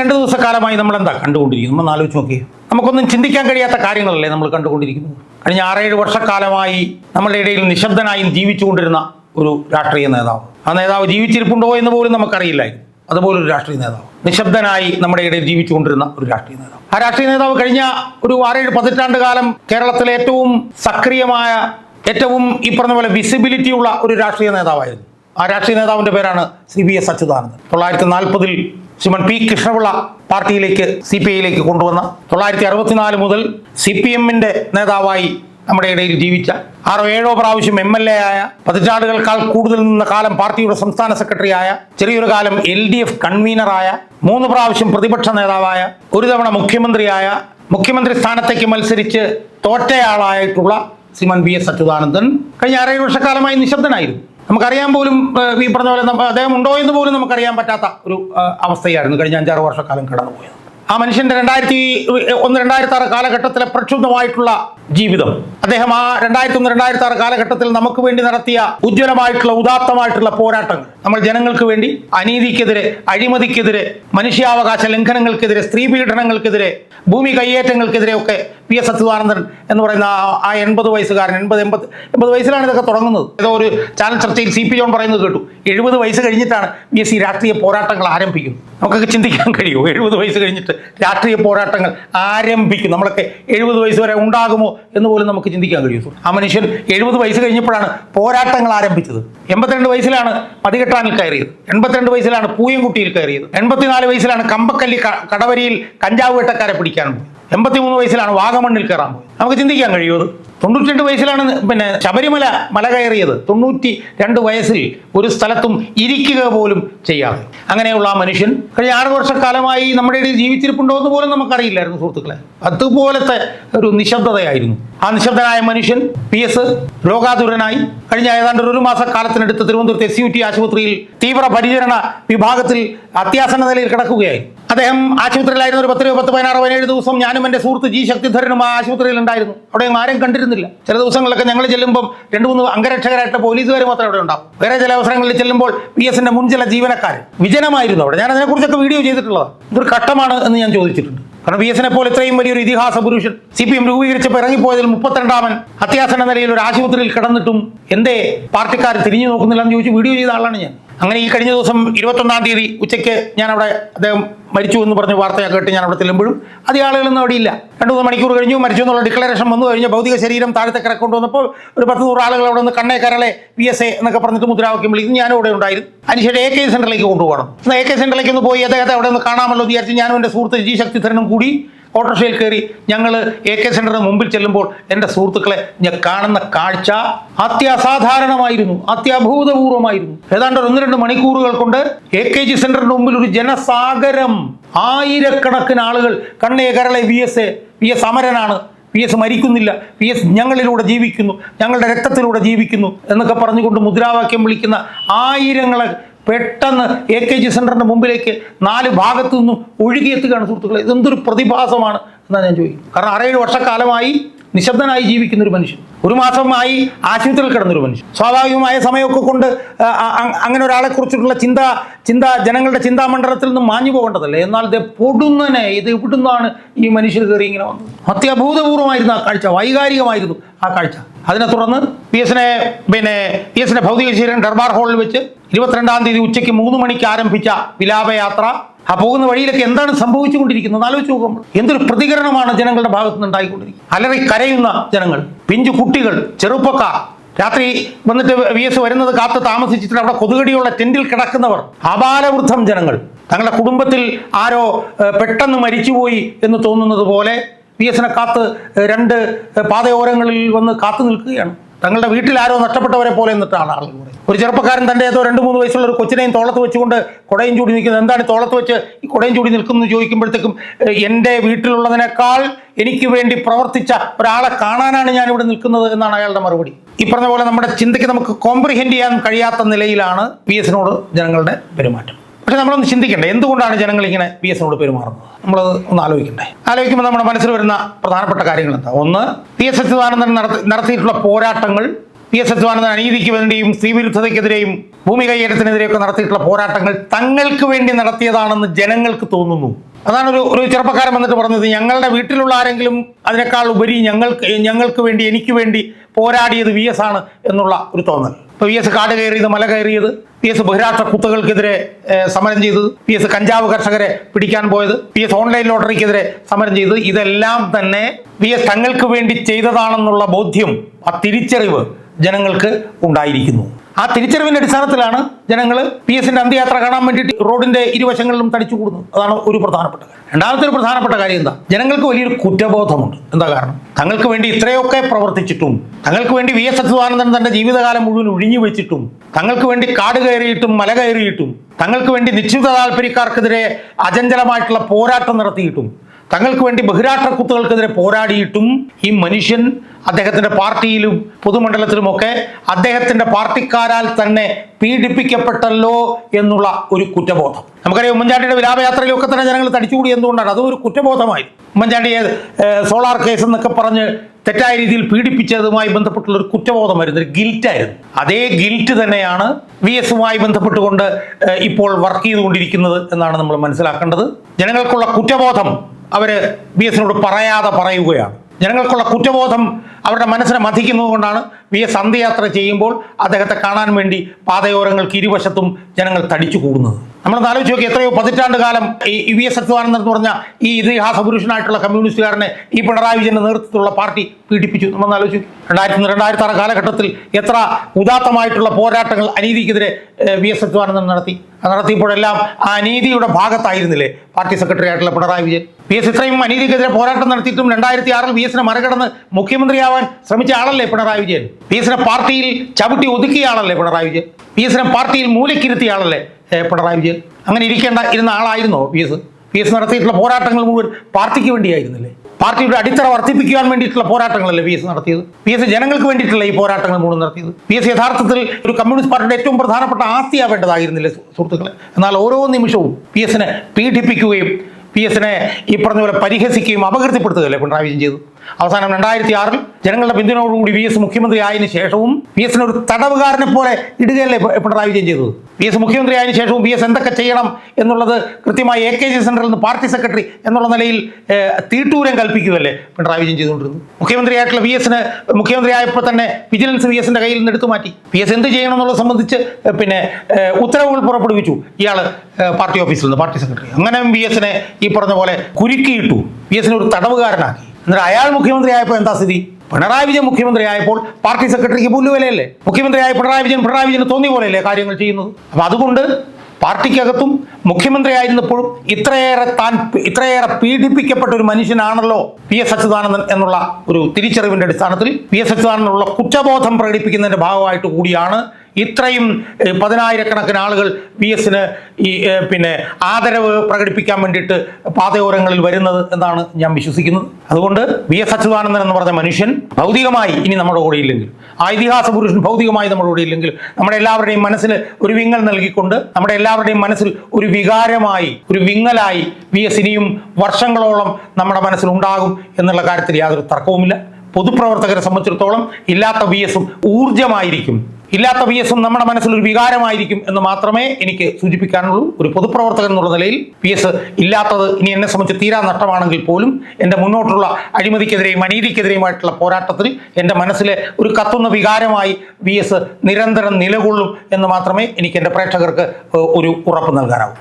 രണ്ട് ദിവസക്കാലമായി നമ്മൾ എന്താ കണ്ടുകൊണ്ടിരിക്കുന്നു? നമ്മൾ ആലോചിച്ച് നോക്കിയേ. നമുക്കൊന്നും ചിന്തിക്കാൻ കഴിയാത്ത കാര്യങ്ങളല്ലേ നമ്മൾ കണ്ടുകൊണ്ടിരിക്കുന്നത്? കഴിഞ്ഞ ആറേഴ് വർഷക്കാലമായി നമ്മുടെ ഇടയിൽ നിശബ്ദനായും ജീവിച്ചുകൊണ്ടിരുന്ന ഒരു രാഷ്ട്രീയ നേതാവ്. ആ നേതാവ് ജീവിച്ചിരിപ്പുണ്ടോ എന്ന് പോലും നമുക്കറിയില്ലായിരുന്നു. അതുപോലൊരു രാഷ്ട്രീയ നേതാവ്. നിശബ്ദനായി നമ്മുടെ ഇടയിൽ ജീവിച്ചുകൊണ്ടിരുന്ന ഒരു രാഷ്ട്രീയ നേതാവ്. ആ രാഷ്ട്രീയ നേതാവ് കഴിഞ്ഞ ഒരു ആറേഴ് പതിറ്റാണ്ട് കാലം കേരളത്തിലെ ഏറ്റവും സക്രിയമായ ഏറ്റവും ഈ പറഞ്ഞ പോലെ വിസിബിലിറ്റി ഉള്ള ഒരു രാഷ്ട്രീയ നേതാവായിരുന്നു. ആ രാഷ്ട്രീയ നേതാവിന്റെ പേരാണ് സി ബി എസ് അച്യുതാനന്ദൻ. തൊള്ളായിരത്തി നാൽപ്പതിൽ ശ്രീമൻ പി കൃഷ്ണപിള്ള പാർട്ടിയിലേക്ക് സി പി ഐയിലേക്ക് കൊണ്ടുവന്ന തൊള്ളായിരത്തി അറുപത്തിനാല് മുതൽ സി പി എമ്മിന്റെ നേതാവായി നമ്മുടെ ഇടയിൽ ജീവിച്ച ആറോ ഏഴോ പ്രാവശ്യം എം എൽ എ ആയ പതിറ്റാണ്ടുകൾക്കാൾ കൂടുതൽ നിന്ന കാലം പാർട്ടിയുടെ സംസ്ഥാന സെക്രട്ടറി ആയ ചെറിയൊരു കാലം എൽ ഡി എഫ് കൺവീനറായ മൂന്ന് പ്രാവശ്യം പ്രതിപക്ഷ നേതാവായ ഒരു തവണ മുഖ്യമന്ത്രിയായ മുഖ്യമന്ത്രി സ്ഥാനത്തേക്ക് മത്സരിച്ച് തോറ്റയാളായിട്ടുള്ള സിമൻ വി എസ് അച്യുതാനന്ദൻ കഴിഞ്ഞ ആറേഴ് വർഷക്കാലമായി നിശബ്ദനായിരുന്നു. നമുക്കറിയാൻ പോലും ഈ പറഞ്ഞ പോലെ അദ്ദേഹം ഉണ്ടോ എന്ന് പോലും നമുക്കറിയാൻ പറ്റാത്ത ഒരു അവസ്ഥയായിരുന്നു. കഴിഞ്ഞ അഞ്ചാറ് വർഷക്കാലം കടന്നുപോയത്. ആ മനുഷ്യന്റെ രണ്ടായിരത്തി ഒന്ന് രണ്ടായിരത്തി ആറ് കാലഘട്ടത്തിലെ പ്രക്ഷുബ്ധമായിട്ടുള്ള ജീവിതം. അദ്ദേഹം ആ രണ്ടായിരത്തി ഒന്ന് രണ്ടായിരത്തി ആറ് കാലഘട്ടത്തിൽ നമുക്ക് വേണ്ടി നടത്തിയ ഉജ്ജ്വലമായിട്ടുള്ള ഉദാത്തമായിട്ടുള്ള പോരാട്ടങ്ങൾ. നമ്മൾ ജനങ്ങൾക്ക് വേണ്ടി അനീതിക്കെതിരെ അഴിമതിക്കെതിരെ മനുഷ്യാവകാശ ലംഘനങ്ങൾക്കെതിരെ സ്ത്രീ പീഡനങ്ങൾക്കെതിരെ ഭൂമി കയ്യേറ്റങ്ങൾക്കെതിരെ ഒക്കെ പി എസ് അച്യുതാനന്ദൻ എന്ന് പറയുന്ന ആ- എൺപത് വയസ്സുകാരൻ എൺപത് എൺപത് എൺപത് വയസ്സിലാണ് ഇതൊക്കെ തുടങ്ങുന്നത്. ഏതോ ഒരു ചാനൽ ചർച്ചയിൽ സി പി ജോൺ പറയുന്നത് കേട്ടു. എഴുപത് വയസ്സ് കഴിഞ്ഞിട്ടാണ് ബി എസ് സി രാഷ്ട്രീയ പോരാട്ടങ്ങൾ ആരംഭിക്കുന്നത്. നമുക്കൊക്കെ ചിന്തിക്കാൻ കഴിയുമോ? എഴുപത് വയസ്സ് കഴിഞ്ഞിട്ട് രാഷ്ട്രീയ പോരാട്ടങ്ങൾ ആരംഭിക്കും. നമ്മളൊക്കെ എഴുപത് വയസ്സ് വരെ ഉണ്ടാകുമോ എന്ന് പോലും നമുക്ക് ചിന്തിക്കാൻ കഴിയും. ആ മനുഷ്യൻ എഴുപത് വയസ്സ് കഴിഞ്ഞപ്പോഴാണ് പോരാട്ടങ്ങൾ ആരംഭിച്ചത്. എൺപത്തിരണ്ട് വയസ്സിലാണ് മതികെട്ടാനിൽ കയറിയത്. എൺപത്തിരണ്ട് വയസ്സിലാണ് പൂയംകുട്ടിയിൽ കയറിയത്. എൺപത്തിനാല് വയസ്സിലാണ് കമ്പക്കല്ലി കടവരിയിൽ കഞ്ചാവ് വേട്ടക്കാരെ പിടിക്കാൻ പോയി എൺപത്തിമൂന്ന് വയസ്സിലാണ് വാഗമണ്ണിൽ കയറാൻ പോയത്. നമുക്ക് ചിന്തിക്കാൻ കഴിയുമോ അത്? തൊണ്ണൂറ്റി രണ്ട് വയസ്സിലാണ് പിന്നെ ശബരിമല മല കയറിയത്. തൊണ്ണൂറ്റി രണ്ട് വയസ്സിൽ ഒരു സ്ഥലത്തും ഇരിക്കുക പോലും ചെയ്യാതെ. അങ്ങനെയുള്ള ആ മനുഷ്യൻ കഴിഞ്ഞ ആറ് വർഷക്കാലമായി നമ്മുടെ ഇടയിൽ ജീവിച്ചിരിപ്പുണ്ടോ എന്ന് പോലും നമുക്കറിയില്ലായിരുന്നു സുഹൃത്തുക്കളെ. അതുപോലത്തെ ഒരു നിശബ്ദതയായിരുന്നു. ആ നിശബ്ദനായ മനുഷ്യൻ പി എസ് രോഗാതുരനായി കഴിഞ്ഞ ഏതാണ്ട് ഒരു മാസക്കാലത്തിനടുത്ത് തിരുവനന്തപുരത്ത് എസ് യു ടി ആശുപത്രിയിൽ തീവ്ര പരിചരണ വിഭാഗത്തിൽ അത്യാസന്ന നിലയിൽ കിടക്കുകയായി. അദ്ദേഹം ആശുപത്രിയിലായിരുന്നു. ഒരു പത്ത് പത്ത് പതിനാറ് പതിനേഴ് ദിവസം ഞാനും എന്റെ സുഹൃത്ത് ജി ശക്തിധരനും ആ ആശുപത്രിയിൽ ഉണ്ടായിരുന്നു അവിടെ ആരും കണ്ടിരുന്നില്ല. ചില ദിവസങ്ങളിലൊക്കെ ഞങ്ങൾ ചെല്ലുമ്പോൾ രണ്ട് മൂന്ന് അംഗരക്ഷകരായിട്ട് പോലീസുകാർ മാത്രമേ അവിടെ ഉണ്ടാവും. വേറെ ചില അവസരങ്ങളിൽ ചെല്ലുമ്പോൾ പി എസിന്റെ മുൻ ചില ജീവനക്കാർ വിജനമായിരുന്നു അവിടെ. ഞാൻ അതിനെക്കുറിച്ചൊക്കെ വീഡിയോ ചെയ്തിട്ടുള്ളതാണ്. ഇതൊരു ഘട്ടമാണ് എന്ന് ഞാൻ ചോദിച്ചിട്ടുണ്ട്. കാരണം വി എസിനെ പോലെ ഇത്രയും വലിയൊരു ഇതിഹാസ പുരുഷൻ സി പി എം രൂപീകരിച്ചപ്പോൾ ഇറങ്ങിപ്പോയതിൽ മുപ്പത്തിരണ്ടാമൻ അത്യാസന്ന നിലയിൽ ഒരു ആശുപത്രിയിൽ കിടന്നിട്ടും എന്തേ പാർട്ടിക്കാർ തിരിഞ്ഞു നോക്കുന്നില്ല എന്ന് ചോദിച്ച് വീഡിയോ ചെയ്ത ആളാണ് ഞാൻ. അങ്ങനെ ഈ കഴിഞ്ഞ ദിവസം ഇരുപത്തൊന്നാം തീയതി ഉച്ചയ്ക്ക് ഞാൻ അവിടെ അദ്ദേഹം മരിച്ചു എന്ന് പറഞ്ഞ വാർത്തയൊക്കെ കേട്ട് ഞാൻ അവിടെ ചെല്ലുമ്പോഴും അധികം ആളുകളൊന്നും അവിടെ ഇല്ല. രണ്ട് മൂന്ന് മണിക്കൂർ കഴിഞ്ഞു മരിച്ചു എന്നുള്ള ഡിക്ലറേഷൻ വന്നു കഴിഞ്ഞ ഭൗതിക ശരീരം താഴത്തെ കിടക്കൊണ്ട് കൊണ്ടുവന്നപ്പോൾ ഒരു പത്ത് നൂറ് ആളുകൾ അവിടെ നിന്ന് കണ്ണേ കരളെ പി എസ് എ എന്നൊക്കെ പറഞ്ഞിട്ട് മുദ്രാവാക്യം വിളിക്കും ഞാനും അവിടെ ഉണ്ടായിരുന്നു. അതിനുശേഷം എ കെ സെന്ററിലേക്ക് കൊണ്ടുപോകണം. എ കെ സെന്ററിലേക്ക് ഒന്ന് പോയി അദ്ദേഹത്തെ അവിടെ നിന്ന് കാണാമല്ലോ എന്ന് വിചാരിച്ച് ഞാനും എന്റെ സുഹൃത്ത് ജി ശക്തിധരനും കൂടി ഓട്ടോറിക്ഷയിൽ കയറി ഞങ്ങൾ എ കെ സെന്ററിന് മുമ്പിൽ ചെല്ലുമ്പോൾ എന്റെ സുഹൃത്തുക്കളെ ഞാൻ കാണുന്ന കാഴ്ച അത്യസാധാരണമായിരുന്നു അത്യഭൂതപൂർവമായിരുന്നു. ഏതാണ്ട് ഒന്ന് രണ്ട് മണിക്കൂറുകൾ കൊണ്ട് എ കെ ജി സെന്ററിന് മുമ്പിൽ ഒരു ജനസാഗരം ആയിരക്കണക്കിന് ആളുകൾ കണ്ണേ കരളെ വി എസ് എ വി എസ് അമരനാണ് പി എസ് മരിക്കുന്നില്ല പി എസ് ഞങ്ങളിലൂടെ ജീവിക്കുന്നു ഞങ്ങളുടെ രക്തത്തിലൂടെ ജീവിക്കുന്നു എന്നൊക്കെ പറഞ്ഞുകൊണ്ട് മുദ്രാവാക്യം വിളിക്കുന്ന ആയിരങ്ങളെ പെട്ടെന്ന് എ കെ ജി സെന്ററിന്റെ മുമ്പിലേക്ക് നാല് ഭാഗത്തു നിന്നും ഒഴുകിയെത്തുകയാണ് സുഹൃത്തുക്കളെ. ഇതെന്തൊരു പ്രതിഭാസമാണ് എന്നാണ് ഞാൻ ചോദിക്കും കാരണം അറേഴ് വർഷക്കാലമായി നിശബ്ദനായി ജീവിക്കുന്ന ഒരു മനുഷ്യൻ. ഒരു മാസമായി ആശുപത്രിയിൽ കിടന്നൊരു മനുഷ്യൻ. സ്വാഭാവികമായ സമയമൊക്കെ കൊണ്ട് അങ്ങനെ ഒരാളെ കുറിച്ചിട്ടുള്ള ചിന്ത ചിന്ത ജനങ്ങളുടെ ചിന്താമണ്ഡലത്തിൽ നിന്ന് മാഞ്ഞു പോകേണ്ടതല്ലേ. എന്നാൽ ഇത് പൊടുന്നനെ ഇത് ഇവിടുന്നാണ് ഈ മനുഷ്യർ കയറി ഇങ്ങനെ വന്നത്? അത്യഭൂതപൂർവമായിരുന്നു ആ കാഴ്ച വൈകാരികമായിരുന്നു ആ കാഴ്ച. അതിനെ തുടർന്ന് പി എസിനെ പിന്നെ പി എസിന്റെ ഭൗതിക ശരീരം ദർബാർ ഹാളിൽ വെച്ച് ഇരുപത്തിരണ്ടാം തീയതി ഉച്ചയ്ക്ക് മൂന്ന് മണിക്ക് ആരംഭിച്ച വിലാപയാത്ര ആ പോകുന്ന വഴിയിലൊക്കെ എന്താണ് സംഭവിച്ചുകൊണ്ടിരിക്കുന്നത്? ആലോചിച്ച് നോക്കുമ്പോൾ എന്തൊരു പ്രതികരണമാണ് ജനങ്ങളുടെ ഭാഗത്ത് നിന്ന് ഉണ്ടായിക്കൊണ്ടിരിക്കുന്നത്? അലറി കരയുന്ന ജനങ്ങൾ പിഞ്ചു കുട്ടികൾ ചെറുപ്പക്കാർ. രാത്രി വന്നിട്ട് വി എസ് വരുന്നത് കാത്ത് താമസിച്ചിട്ട് അവിടെ കൊതുകടിയുള്ള ടെന്റിൽ കിടക്കുന്നവർ. അപാലവൃദ്ധം ജനങ്ങൾ. തങ്ങളുടെ കുടുംബത്തിൽ ആരോ പെട്ടെന്ന് മരിച്ചുപോയി എന്ന് തോന്നുന്നത് പോലെ വി എസിനെ കാത്ത് രണ്ട് പാതയോരങ്ങളിൽ വന്ന് കാത്തു നിൽക്കുകയാണ്. തങ്ങളുടെ വീട്ടിൽ ആരോ നഷ്ടപ്പെട്ടവരെ പോലെ എന്നിട്ടാണ് ആളുകൾ. ഒരു ചെറുപ്പക്കാരൻ തന്റെ ഏതോ രണ്ട് മൂന്ന് വയസ്സുള്ള ഒരു കൊച്ചിനെയും തോളത്ത് വെച്ചുകൊണ്ട് കുടയും ചൂടി നിൽക്കുന്നത് എന്താണ് തോളത്ത് വെച്ച് ഈ കുടയും ചൂടി നിൽക്കുന്നു ചോദിക്കുമ്പോഴത്തേക്കും എന്റെ വീട്ടിലുള്ളതിനേക്കാൾ എനിക്ക് വേണ്ടി പ്രവർത്തിച്ച ഒരാളെ കാണാനാണ് ഞാൻ ഇവിടെ നിൽക്കുന്നത് എന്നാണ് അയാളുടെ മറുപടി. ഈ പറഞ്ഞ പോലെ നമ്മുടെ ചിന്തയ്ക്ക് നമുക്ക് കോംപ്രിഹെൻഡ് ചെയ്യാൻ കഴിയാത്ത നിലയിലാണ് പി എസിനോട് ജനങ്ങളുടെ പെരുമാറ്റം. പക്ഷെ നമ്മളൊന്ന് ചിന്തിക്കണ്ടേ എന്തുകൊണ്ടാണ് ജനങ്ങൾ ഇങ്ങനെ പി എസിനോട് പെരുമാറുന്നത്? നമ്മൾ ഒന്ന് ആലോചിക്കണ്ടേ. ആലോചിക്കുമ്പോൾ നമ്മുടെ മനസ്സിൽ വരുന്ന പ്രധാനപ്പെട്ട കാര്യങ്ങൾ എന്താ ഒന്ന് പി എസ് അച്യുതാനന്ദൻ നടത്തി നടത്തിയിട്ടുള്ള പോരാട്ടങ്ങൾ പി എസ് അച്യുതാനന്ദൻ അനീതിക്ക് വേണ്ടിയും സ്ത്രീവിരുദ്ധതയ്ക്കെതിരെയും ഭൂമി കൈയേറ്റത്തിനെതിരെയൊക്കെ നടത്തിയിട്ടുള്ള പോരാട്ടങ്ങൾ തങ്ങൾക്ക് വേണ്ടി നടത്തിയതാണെന്ന് ജനങ്ങൾക്ക് തോന്നുന്നു. അതാണ് ഒരു ഒരു ചെറുപ്പക്കാരൻ വന്നിട്ട് പറഞ്ഞത് ഞങ്ങളുടെ വീട്ടിലുള്ള ആരെങ്കിലും അതിനേക്കാൾ ഉപരി ഞങ്ങൾക്ക് ഞങ്ങൾക്ക് വേണ്ടി എനിക്ക് വേണ്ടി പോരാടിയത് വി എസ് ആണ് എന്നുള്ള ഒരു തോന്നൽ. ഇപ്പോൾ വി എസ് കാട് കയറിയത് മല കയറിയത് പി എസ് ബഹിരാഷ്ട്ര കുത്തകൾക്കെതിരെ സമരം ചെയ്തത് പി എസ് കഞ്ചാവ് കർഷകരെ പിടിക്കാൻ പോയത് പി എസ് ഓൺലൈൻ ലോട്ടറിക്കെതിരെ സമരം ചെയ്തത് ഇതെല്ലാം തന്നെ വി എസ് തങ്ങൾക്ക് വേണ്ടി ചെയ്തതാണെന്നുള്ള ബോധ്യം ആ തിരിച്ചറിവ് ജനങ്ങൾക്ക് ഉണ്ടായിരിക്കുന്നു. ആ തിരിച്ചറിവിന്റെ അടിസ്ഥാനത്തിലാണ് ജനങ്ങൾ പി എസിന്റെ അന്ത്യയാത്ര കാണാൻ വേണ്ടിയിട്ട് റോഡിന്റെ ഇരുവശങ്ങളിലും തടിച്ചു കൂടുന്നത്. അതാണ് ഒരു പ്രധാനപ്പെട്ട കാര്യം. രണ്ടാമത്തെ ഒരു പ്രധാനപ്പെട്ട കാര്യം എന്താ? ജനങ്ങൾക്ക് വലിയൊരു കുറ്റബോധമുണ്ട്. എന്താ കാരണം? തങ്ങൾക്ക് വേണ്ടി ഇത്രയൊക്കെ പ്രവർത്തിച്ചിട്ടും തങ്ങൾക്ക് വേണ്ടി വി എസ് അച്യുതാനന്ദൻ തന്റെ ജീവിതകാലം മുഴുവൻ ഒഴിഞ്ഞു വെച്ചിട്ടും തങ്ങൾക്ക് വേണ്ടി കാട് കയറിയിട്ടും മല കയറിയിട്ടും തങ്ങൾക്ക് വേണ്ടി നിശ്ചിത താല്പര്യക്കാർക്കെതിരെ അചഞ്ചലമായിട്ടുള്ള പോരാട്ടം നടത്തിയിട്ടും തങ്ങൾക്ക് വേണ്ടി ബഹിരാഷ്ട്ര കുത്തുകൾക്കെതിരെ പോരാടിയിട്ടും ഈ മനുഷ്യൻ അദ്ദേഹത്തിന്റെ പാർട്ടിയിലും പൊതുമണ്ഡലത്തിലുമൊക്കെ അദ്ദേഹത്തിന്റെ പാർട്ടിക്കാരാൽ തന്നെ പീഡിപ്പിക്കപ്പെട്ടല്ലോ എന്നുള്ള ഒരു കുറ്റബോധം. നമുക്കറിയാം ഉമ്മൻചാണ്ടിയുടെ വിലാപയാത്രയിലൊക്കെ തന്നെ ജനങ്ങൾ തടിച്ചുകൂടി എന്തുകൊണ്ടാണ്? അതും ഒരു കുറ്റബോധമായി ഉമ്മൻചാണ്ടിയെ സോളാർ കേസ് എന്നൊക്കെ പറഞ്ഞ് തെറ്റായ രീതിയിൽ പീഡിപ്പിച്ചതുമായി ബന്ധപ്പെട്ടുള്ള ഒരു കുറ്റബോധമായിരുന്നു ഒരു ഗിൽറ്റായിരുന്നു. അതേ ഗിൽറ്റ് തന്നെയാണ് വി എസുമായി ബന്ധപ്പെട്ടുകൊണ്ട് ഇപ്പോൾ വർക്ക് ചെയ്തുകൊണ്ടിരിക്കുന്നത് എന്നാണ് നമ്മൾ മനസ്സിലാക്കേണ്ടത്. ജനങ്ങൾക്കുള്ള കുറ്റബോധം അവർ ബി എസിനോട് പറയാതെ പറയുകയാണ്. ജനങ്ങൾക്കുള്ള കുറ്റബോധം അവരുടെ മനസ്സിനെ മതിക്കുന്നതുകൊണ്ടാണ് വി എസ് അന്ത്യയാത്ര ചെയ്യുമ്പോൾ അദ്ദേഹത്തെ കാണാൻ വേണ്ടി പാതയോരങ്ങൾക്ക് ഇരുവശത്തും ജനങ്ങൾ തടിച്ചു കൂടുന്നത്. നമ്മളൊന്ന് ആലോചിച്ച് നോക്കി എത്രയോ പതിറ്റാണ്ട് കാലം ഈ വി എസ് അച്യുതാനന്ദൻ എന്ന് പറഞ്ഞ ഈ ഇതിഹാസ പുരുഷനായിട്ടുള്ള കമ്മ്യൂണിസ്റ്റുകാരനെ ഈ പിണറായി വിജയന്റെ നേതൃത്വത്തിലുള്ള പാർട്ടി പീഡിപ്പിച്ചു. നമ്മളൊന്ന് ആലോചിച്ചു രണ്ടായിരത്തി രണ്ടായിരത്തി ആറ് കാലഘട്ടത്തിൽ എത്ര ഉദാത്തമായിട്ടുള്ള പോരാട്ടങ്ങൾ അനീതിക്കെതിരെ വി എസ് അച്യുതാനന്ദൻ നടത്തി. നടത്തിയപ്പോഴെല്ലാം ആ അനീതിയുടെ ഭാഗത്തായിരുന്നില്ലേ പാർട്ടി സെക്രട്ടറി ആയിട്ടുള്ള പിണറായി വിജയൻ? വി എസ് ഇത്രയും അനീതിക്കെതിരെ പോരാട്ടം നടത്തിയിട്ടും രണ്ടായിരത്തി ആറിൽ വി എസിനെ മറികടന്ന് മുഖ്യമന്ത്രിയാവാൻ ശ്രമിച്ച ആളല്ലേ പിണറായി വിജയൻ? പി എസിനെ പാർട്ടിയിൽ ചവിട്ടി ഒതുക്കിയ ആളല്ലേ പിണറായി വിജയൻ? പി എസിനെ പാർട്ടിയിൽ മൂലക്കിരുത്തിയ ആളല്ലേ പിണറായി വിജയൻ? അങ്ങനെ ഇരിക്കേണ്ട ഇരുന്ന ആളായിരുന്നോ പി എസ് പി എസ് നടത്തിയിട്ടുള്ള പോരാട്ടങ്ങൾ മുഴുവൻ പാർട്ടിക്ക് വേണ്ടിയായിരുന്നില്ലേ? പാർട്ടിയുടെ അടിത്തറ വർദ്ധിപ്പിക്കുവാൻ വേണ്ടിയിട്ടുള്ള പോരാട്ടങ്ങളല്ലേ പി എസ് നടത്തിയത്? പി എസ് ജനങ്ങൾക്ക് വേണ്ടിയിട്ടുള്ള ഈ പോരാട്ടങ്ങൾ മുഴുവൻ നടത്തിയത്? പി എസ് യഥാർത്ഥത്തിൽ ഒരു കമ്മ്യൂണിസ്റ്റ് പാർട്ടിയുടെ ഏറ്റവും പ്രധാനപ്പെട്ട ആസ്തിയാവേണ്ടതായിരുന്നില്ലേ സുഹൃത്തുക്കളെ? എന്നാൽ ഓരോ നിമിഷവും പി എസിനെ പീഡിപ്പിക്കുകയും പി എസിനെ ഈ പറഞ്ഞ പോലെ പരിഹസിക്കുകയും അപകീർത്തിപ്പെടുത്തുകയല്ലേ പിണറായി വിജയൻ ചെയ്തു അവസാനം രണ്ടായിരത്തി ആറിൽ ജനങ്ങളുടെ പിന്തുണയോടുകൂടി വി എസ് മുഖ്യമന്ത്രി ആയതിനു ശേഷവും വി എസിന് ഒരു തടവുകാരനെ പോലെ ഇടുകയല്ലേ പിണറായി വിജയൻ ചെയ്തത്? വി എസ് മുഖ്യമന്ത്രി ആയതിനു ശേഷവും വി എസ് എന്തൊക്കെ ചെയ്യണം എന്നുള്ളത് കൃത്യമായി എ കെ ജി സെന്ററിൽ നിന്ന് പാർട്ടി സെക്രട്ടറി എന്നുള്ള നിലയിൽ തീട്ടൂരം കൽപ്പിക്കുകയല്ലേ പിണറായി വിജയൻ ചെയ്തുകൊണ്ടിരുന്നു മുഖ്യമന്ത്രിയായിട്ടുള്ള വി എസിന് മുഖ്യമന്ത്രി ആയപ്പോൾ തന്നെ വിജിലൻസ് വി എസിന്റെ കയ്യിൽ നിന്ന് എടുത്തു മാറ്റി വി എസ് എന്ത് ചെയ്യണം എന്നുള്ളത് സംബന്ധിച്ച് പിന്നെ ഉത്തരവുകൾ പുറപ്പെടുവിച്ചു. ഇയാൾ പാർട്ടി ഓഫീസിൽ നിന്ന് പാർട്ടി സെക്രട്ടറി. അങ്ങനെ വി എസിനെ ഈ പറഞ്ഞ പോലെ കുരുക്കിയിട്ടു. വി എസിനെ ഒരു തടവുകാരനാക്കി. എന്നിട്ട് അയാൾ മുഖ്യമന്ത്രി ആയപ്പോൾ എന്താ സ്ഥിതി? പിണറായി വിജയൻ മുഖ്യമന്ത്രി ആയപ്പോൾ പാർട്ടി സെക്രട്ടറിക്ക് പുല്ലുവിലയല്ലേ മുഖ്യമന്ത്രിയായ പിണറായി വിജയൻ പിണറായി വിജയന് തോന്നിയ പോലെയല്ലേ കാര്യങ്ങൾ ചെയ്യുന്നത്? അപ്പൊ അതുകൊണ്ട് പാർട്ടിക്കകത്തും മുഖ്യമന്ത്രി ആയിരുന്നപ്പോഴും ഇത്രയേറെ താൻ ഇത്രയേറെ പീഡിപ്പിക്കപ്പെട്ട ഒരു മനുഷ്യനാണല്ലോ പി എസ് അച്യുതാനന്ദൻ എന്നുള്ള ഒരു തിരിച്ചറിവിന്റെ അടിസ്ഥാനത്തിൽ പി എസ് അച്യുതാനന്ദനുള്ള കുറ്റബോധം പ്രകടിപ്പിക്കുന്നതിന്റെ ഭാഗമായിട്ട് കൂടിയാണ് ഇത്രയും പതിനായിരക്കണക്കിന് ആളുകൾ വി എസിന് ഈ പിന്നെ ആദരവ് പ്രകടിപ്പിക്കാൻ വേണ്ടിയിട്ട് പാതയോരങ്ങളിൽ വരുന്നത് എന്നാണ് ഞാൻ വിശ്വസിക്കുന്നത്. അതുകൊണ്ട് വി എസ് അച്യുതാനന്ദൻ എന്ന് പറഞ്ഞ മനുഷ്യൻ ഭൗതികമായി ഇനി നമ്മുടെ കൂടെ ഇല്ലെങ്കിൽ ആ ഇതിഹാസ പുരുഷൻ ഭൗതികമായി നമ്മുടെ കൂടെ ഇല്ലെങ്കിൽ നമ്മുടെ എല്ലാവരുടെയും മനസ്സിൽ ഒരു വിങ്ങൽ നൽകിക്കൊണ്ട് നമ്മുടെ എല്ലാവരുടെയും മനസ്സിൽ ഒരു വികാരമായി ഒരു വിങ്ങലായി വി എസ് ഇനിയും വർഷങ്ങളോളം നമ്മുടെ മനസ്സിൽ ഉണ്ടാകും എന്നുള്ള കാര്യത്തിൽ യാതൊരു തർക്കവുമില്ല. പൊതുപ്രവർത്തകരെ സംബന്ധിച്ചിടത്തോളം ഇല്ലാത്ത വി എസും ഊർജമായിരിക്കും ഇല്ലാത്ത പി എസും നമ്മുടെ മനസ്സിൽ ഒരു വികാരമായിരിക്കും എന്ന് മാത്രമേ എനിക്ക് സൂചിപ്പിക്കാനുള്ളൂ. ഒരു പൊതുപ്രവർത്തകൻ എന്നുള്ള നിലയിൽ പി എസ് ഇല്ലാത്തത് ഇനി എന്നെ സംബന്ധിച്ച് തീരാ നഷ്ടമാണെങ്കിൽ പോലും എന്റെ മുന്നോട്ടുള്ള അഴിമതിക്കെതിരെയും അനീതിക്കെതിരെയുമായിട്ടുള്ള പോരാട്ടത്തിൽ എന്റെ മനസ്സിലെ ഒരു കത്തുന്ന വികാരമായി വി എസ് നിരന്തരം നിലകൊള്ളും എന്ന് മാത്രമേ എനിക്ക് എന്റെ പ്രേക്ഷകർക്ക് ഒരു ഉറപ്പ് നൽകാനാവൂ.